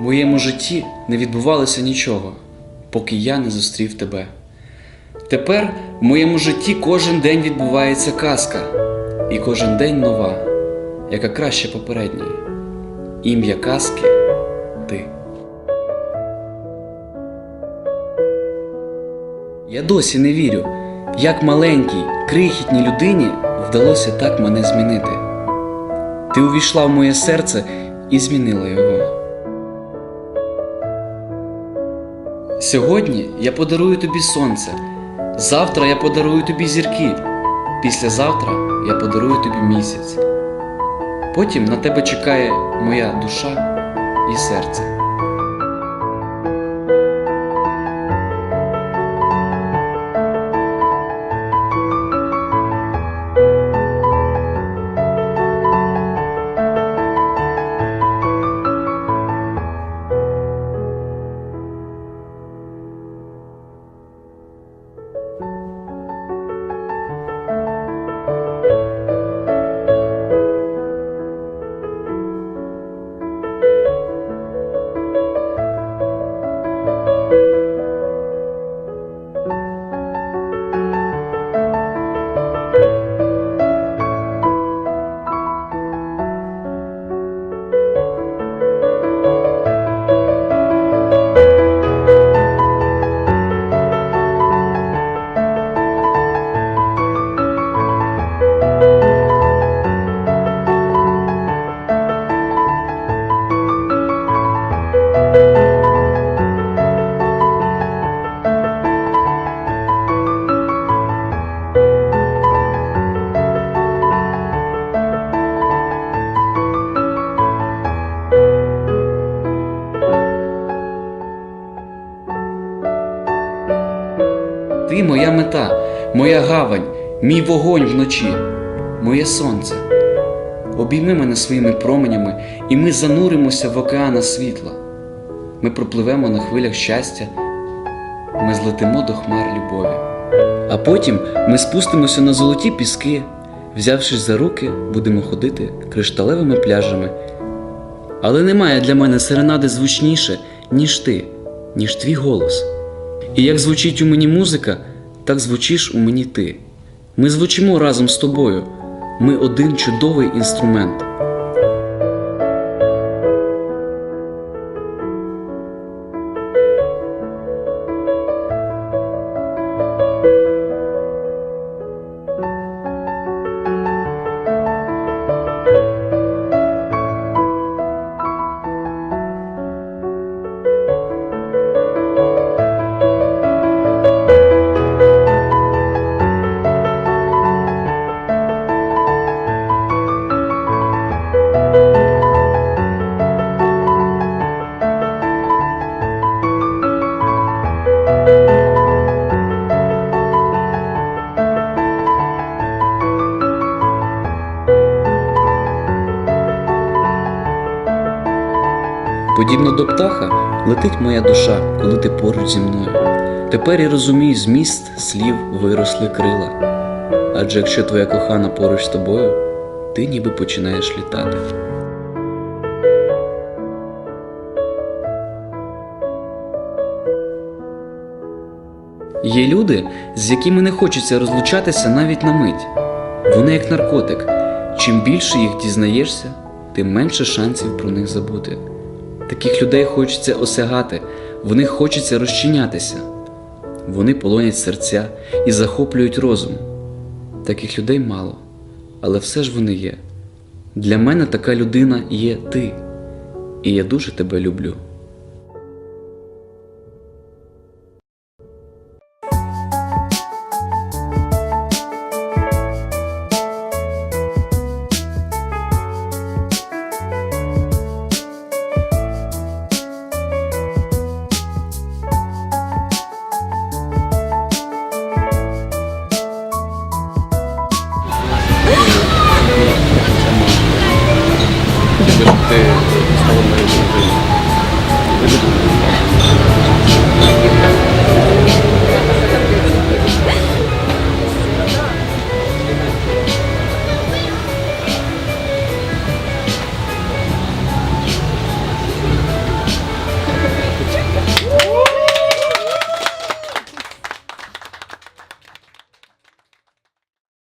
В моєму житті не відбувалося нічого, поки я не зустрів тебе. Тепер в моєму житті кожен день відбувається казка, і кожен день нова, яка краще попередньої. Ім'я казки ти. Я досі не вірю, як маленькій, крихітній людині вдалося так мене змінити. Ти увійшла в моє серце і змінила його. Сьогодні я подарую тобі сонце, завтра я подарую тобі зірки, післязавтра я подарую тобі місяць. Потім на тебе чекає моя душа і серце. Моя мета, моя гавань, мій вогонь вночі, моє сонце. Обійми мене своїми променями, і ми зануримося в океана світла. Ми пропливемо на хвилях щастя, ми злетимо до хмар любові. А потім ми спустимося на золоті піски, взявшись за руки, будемо ходити кришталевими пляжами. Але немає для мене серенади звучніше, ніж ти, ніж твій голос. І як звучить у мені музика, так звучиш у мені ти. Ми звучимо разом з тобою. Ми один чудовий інструмент. Подібно до птаха летить моя душа, коли ти поруч зі мною. Тепер я розумію зміст слів виросли крила. Адже якщо твоя кохана поруч з тобою, ти ніби починаєш літати. Є люди, з якими не хочеться розлучатися навіть на мить. Вони як наркотик. Чим більше їх дізнаєшся, тим менше шансів про них забути. Таких людей хочеться осягати, в них хочеться розчинятися. Вони полонять серця і захоплюють розум. Таких людей мало, але все ж вони є. Для мене така людина є ти, і я дуже тебе люблю.